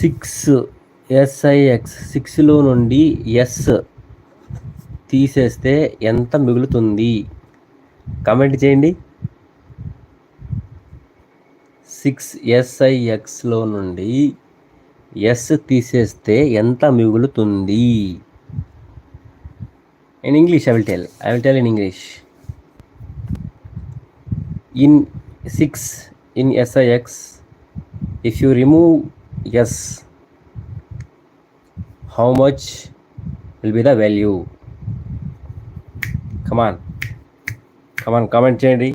Six SIX సిక్స్లో నుండి yes తీసేస్తే ఎంత మిగులుతుంది? కమెంట్ చేయండి. సిక్స్ ఎస్ఐఎక్స్లో నుండి ఎస్ తీసేస్తే ఎంత మిగులుతుంది? In English I will tell I will tell in English in six in S I X if you remove yes how much will be the value come on come చేయండి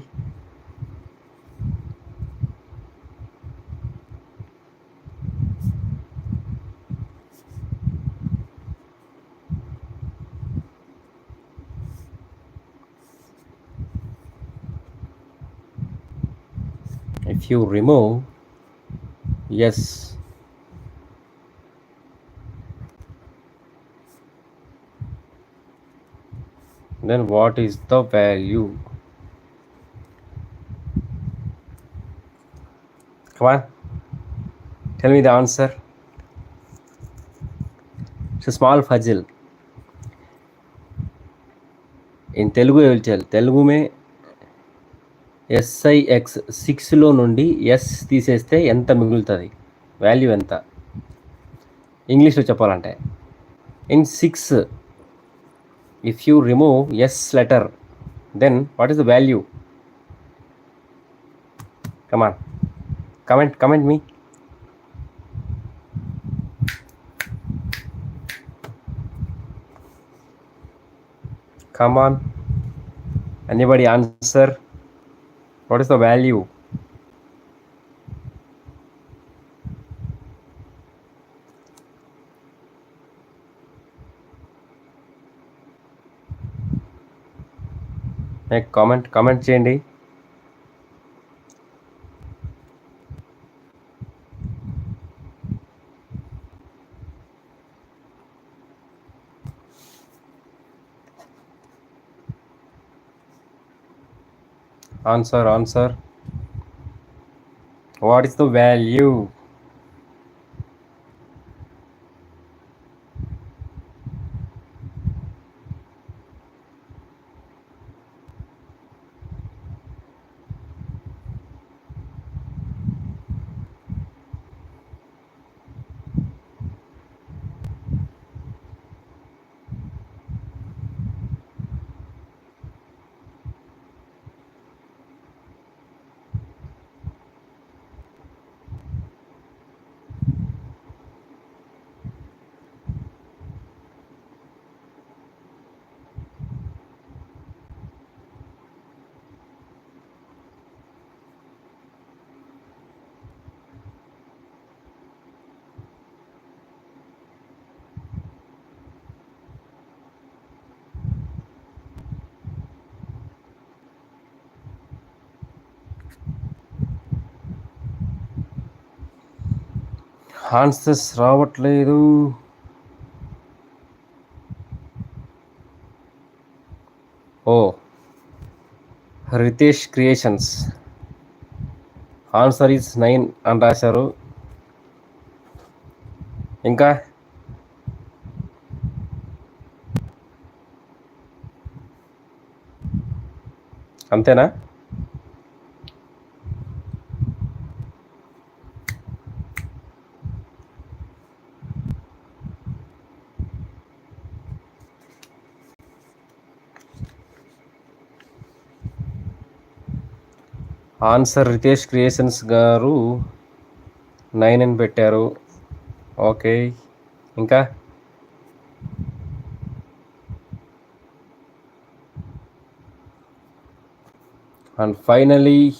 if you remove yes Then what is the value come on tell me the answer it's a small puzzle in telugu i will tell telugu mein S I X సిక్స్లో నుండి yes తీసేస్తే ఎంత మిగులుతుంది value ఎంత ఇంగ్లీష్లో చెప్పాలంటే in six if you remove yes letter then what is the value? Come on. Comment comment me. Come on. Anybody answer? What is the value? Comment comment చేయండి answer answer what is the value answers రావట్లేదు. ఓ Ritesh creations. Answer is nine అని రాశారు. ఇంకా? అంతేనా? Answer Ritesh creations గారు nine అని పెట్టారు. Okay. ఇంకా? And finally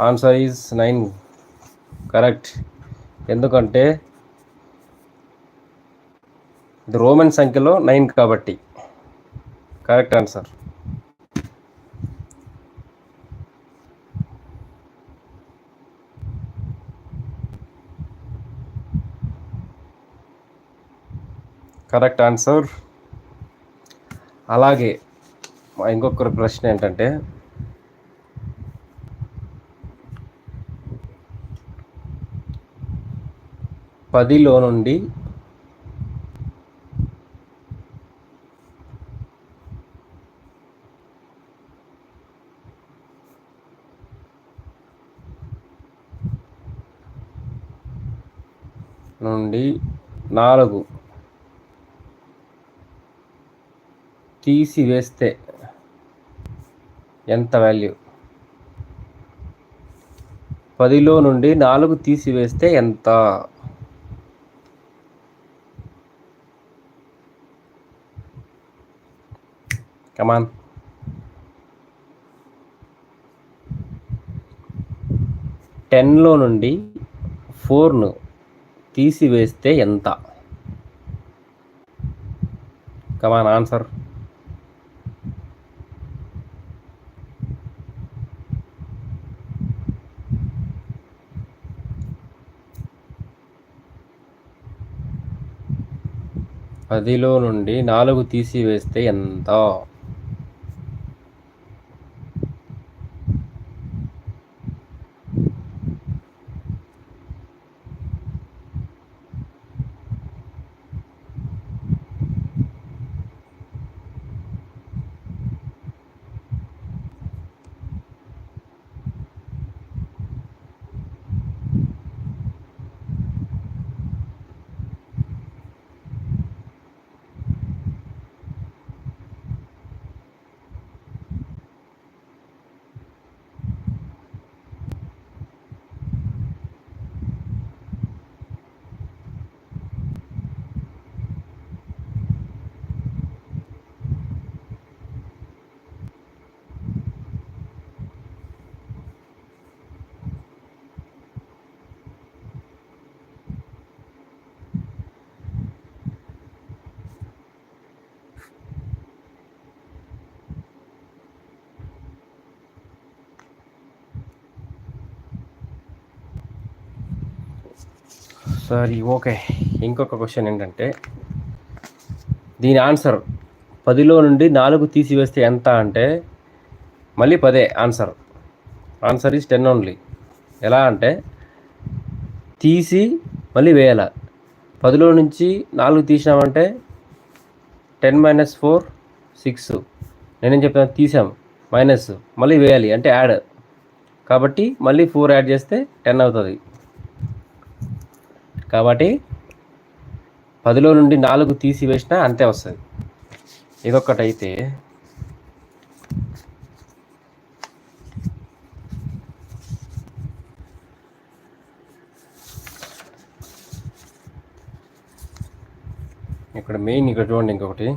answer is nine. Correct. ఎందుకంటే ఇది రోమన్ సంఖ్యలో నైన్ కాబట్టి. Correct answer. Correct answer. అలాగే ఇంకొకరి ప్రశ్న ఏంటంటే పదిలో నుండి నుండి నాలుగు తీసివేస్తే ఎంత వాల్యూ పదిలో నుండి నాలుగు తీసివేస్తే ఎంత? కమాన్ టెన్లో నుండి ఫోర్ను తీసివేస్తే ఎంత? కమాన్ ఆన్సర్ పదిలో నుండి నాలుగు తీసివేస్తే ఎంత? సరే ఓకే. ఇంకొక క్వశ్చన్ ఏంటంటే దీని ఆన్సర్ పదిలో నుండి నాలుగు తీసివేస్తే ఎంత అంటే మళ్ళీ పదే answer. Answer is ten only. ఎలా అంటే తీసి మళ్ళీ వేయాల. పదిలో నుంచి నాలుగు తీసినామంటే టెన్ మైనస్ ఫోర్ సిక్స్. నేనేం చెప్పాను తీసాం మైనస్. మళ్ళీ వేయాలి అంటే యాడ్. కాబట్టి మళ్ళీ ఫోర్ యాడ్ చేస్తే టెన్ అవుతుంది. కాబట్టి పదిలో నుండి నాలుగు తీసివేసినా అంతే వస్తుంది. ఇదొక్కటైతే. ఇక్కడ మెయిన్ ఇక్కడ చూడండి ఇంకొకటి.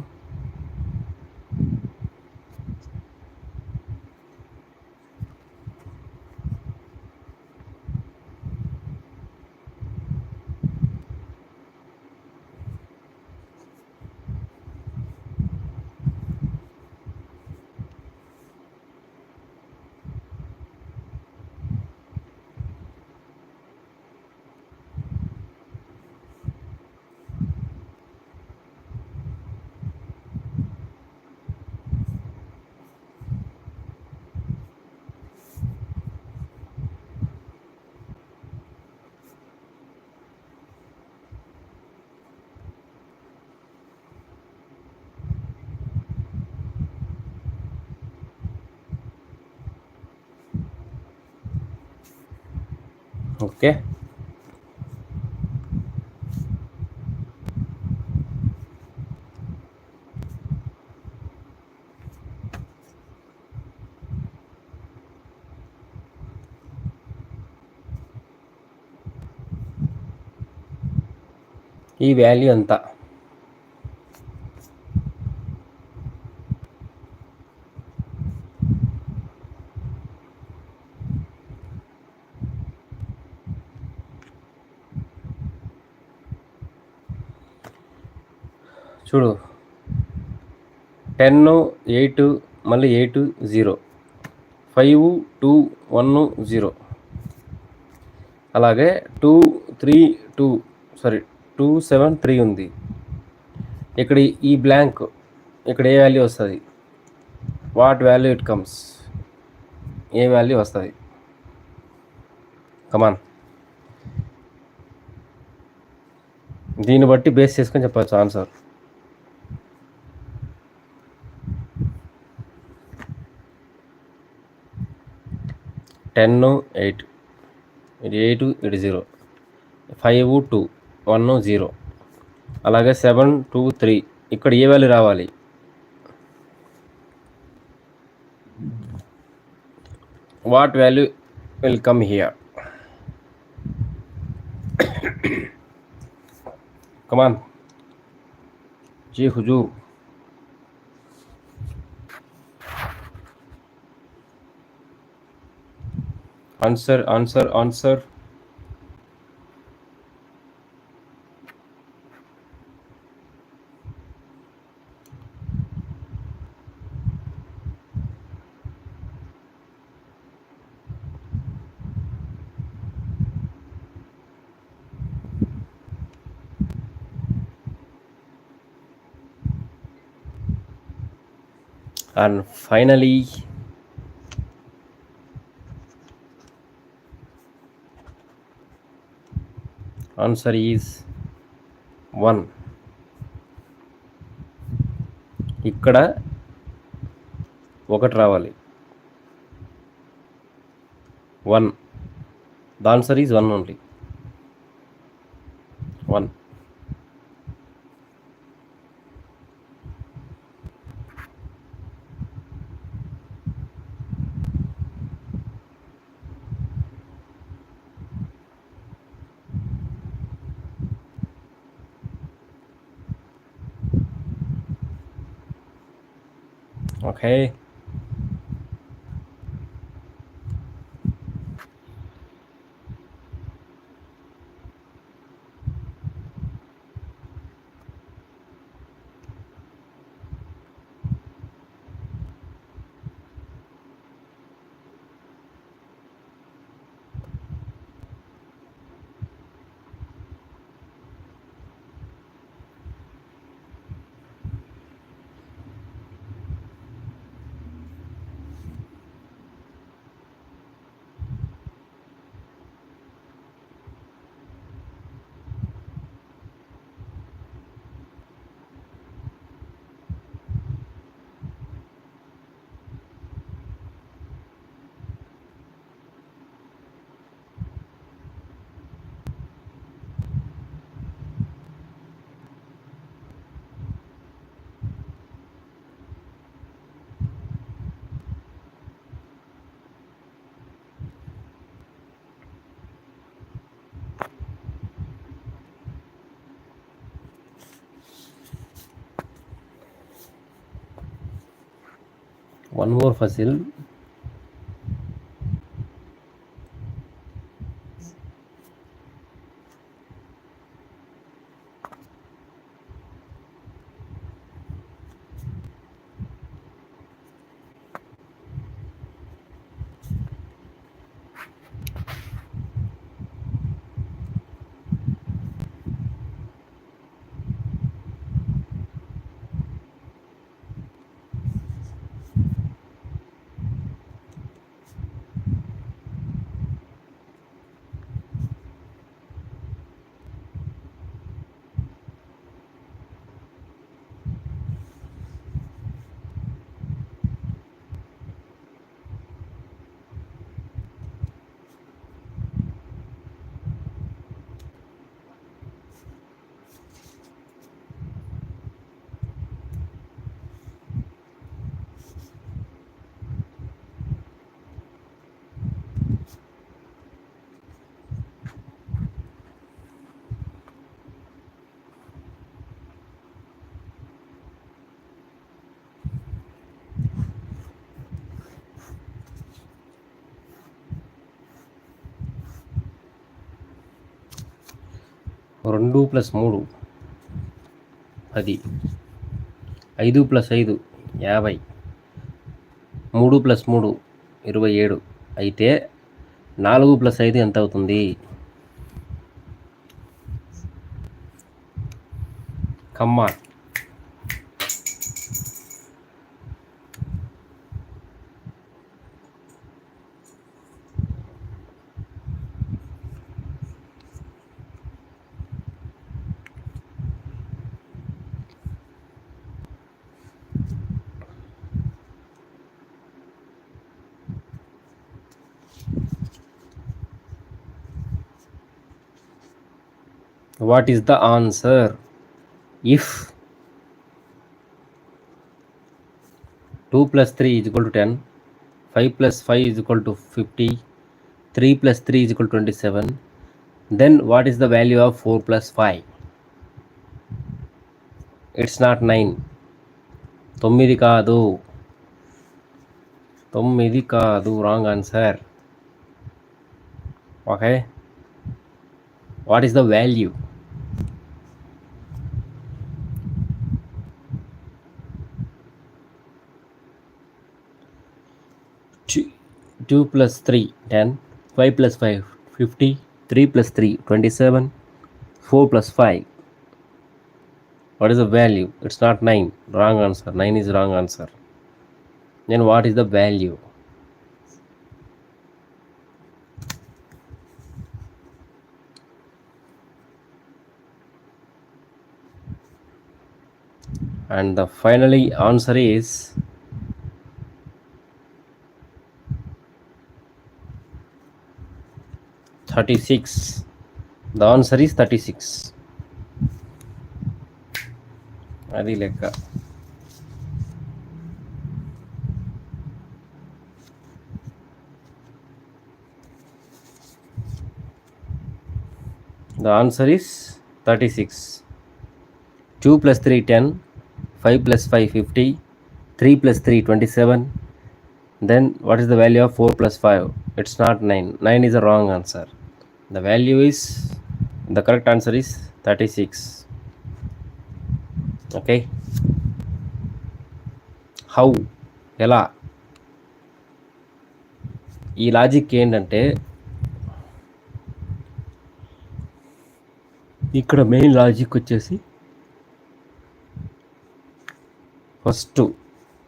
ఓకే ఈ వాల్యూ ఎంత చూడు. టెన్ ఎయిట్ మళ్ళీ eight zero. Five two one zero. అలాగే two three two sorry two seven three ఉంది. ఇక్కడ ఈ బ్లాంక్ ఇక్కడ ఏ వాల్యూ వస్తుంది? What value it comes? A value వస్తుంది? కమాన్ దీన్ని బట్టి బేస్ చేసుకొని చెప్పచ్చు ఆన్సర్. Ten eight. ఇది ఎయిట్ ఇది zero. Five two. One zero. అలాగే సెవెన్ టూ త్రీ. ఇక్కడ ఏ వాల్యూ రావాలి? What value will come here? Come on. G హుజూర్. answer answer answer. And finally answer is one. ఇక్కడ ఒకటి రావాలి. One. The answer is one only. Okay. One more fossil. రెండు ప్లస్ మూడు పది. ఐదు ప్లస్ ఐదు యాభై. మూడు ప్లస్ మూడు ఇరవై ఏడు. అయితే నాలుగు ప్లస్ ఐదు ఎంత అవుతుంది? కమ్మా. what is the answer if 2 plus 3 is equal to 10 5 plus 5 is equal to 50 3 plus 3 is equal to 27 then what is the value of 4 plus 5 it's not 9 తొమ్మిది కాదు తొమ్మిది కాదు wrong answer okay what is the value 2 plus 3, 10, 5 plus 5, 50, 3 plus 3, 27, 4 plus 5. What is the value? It's not 9. Wrong answer. 9 is wrong answer. Then what is the value? And the finally answer is Thirty-six. The answer is thirty-six. అది లెక్క The answer is 36. 2 plus 3 10, 5 plus 5 50, 3 plus 3 27. Then what is the value of 4 plus 5? It's not 9. 9 is a wrong answer. The value is, the correct answer is 36. Okay. How ఎలా ఈ logic ఏంటంటే ఇక్కడ main logic వచ్చేసి first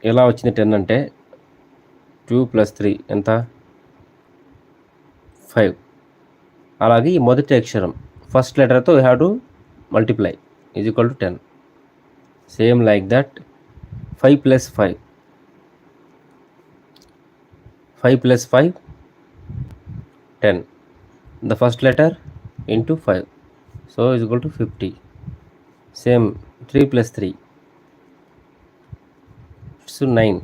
ఎలా వచ్చింది ten అంటే two plus three ఎంత five అలాగే ఈ మొదటి అక్షరం first లెటర్తో you have to multiply is equal to ten same like that five plus five five plus five ten the first letter into five so is equal to fifty same three plus three it's nine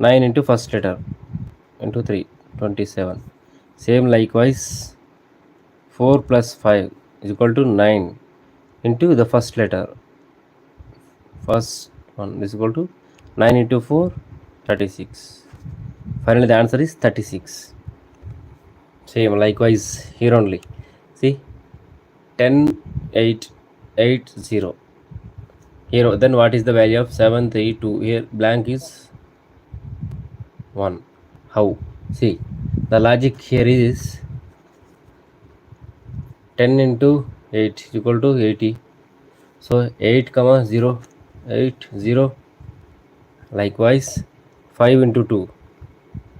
nine into first letter into three twenty seven same likewise 4 plus 5 is equal to 9 into the first letter. First one is equal to 9 into 4 36 finally the answer is 36 same likewise here only. See? 10 8 8 0 here then what is the value of 7 3 2 here blank is 1 how? See the logic here is 10 into 8 is equal to 80 so 8 comma 0 8 0 likewise 5 into 2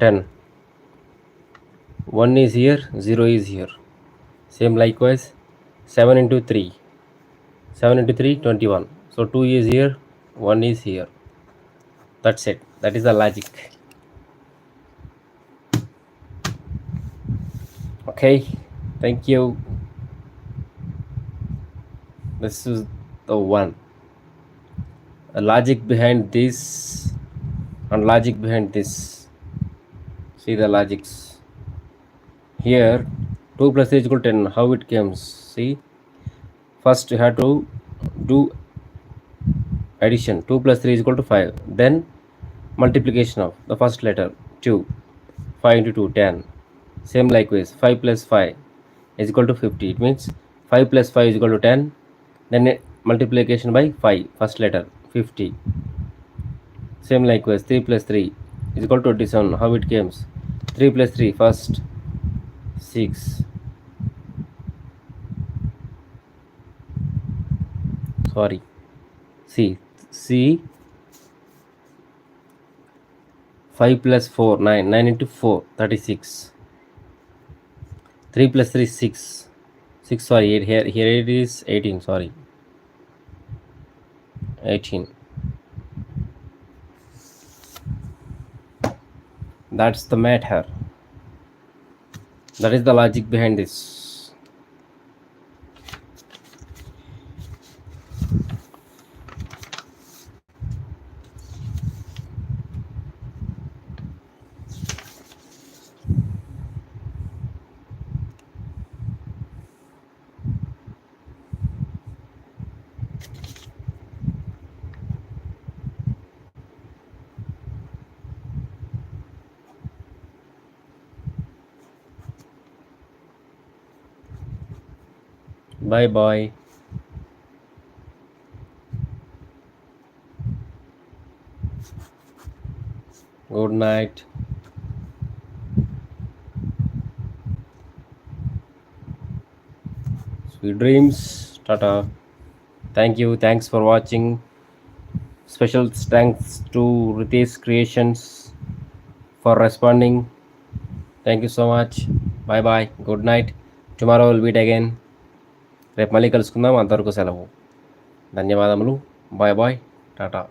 10 1 is here 0 is here. Same likewise 7 into 3 7 into 3 21 so 2 is here 1 is here. That's it. That is the logic. Okay. Thank you this is the one. A logic behind this and logic behind this. See the logics. Here 2 plus 3 is equal to 10 how it comes? See? First you have to do addition. 2 plus 3 is equal to 5 then multiplication of the first letter. 2 5 into 2 10 same likewise. 5 plus 5 is equal to 50 it means 5 plus 5 is equal to 10 then multiplication by 5 first letter 50 same likewise 3 plus 3 is equal to 27 how it comes? 3 plus 3 first 6 sorry. See see 5 plus 4 9 9 into 4 36 3 plus 3 6 6 sorry here here, here it is 18 sorry. 18 that's the matter. That is the logic behind this Bye bye. Good night. Sweet dreams. Tata. Thank you. Thanks for watching. Special thanks to Ritesh Creations for responding. Thank you so much. Bye bye. Good night. Tomorrow we'll meet again. రేపు మళ్ళీ కలుసుకుందాం. అంతవరకు సెలవు. ధన్యవాదములు. Bye bye. Tata.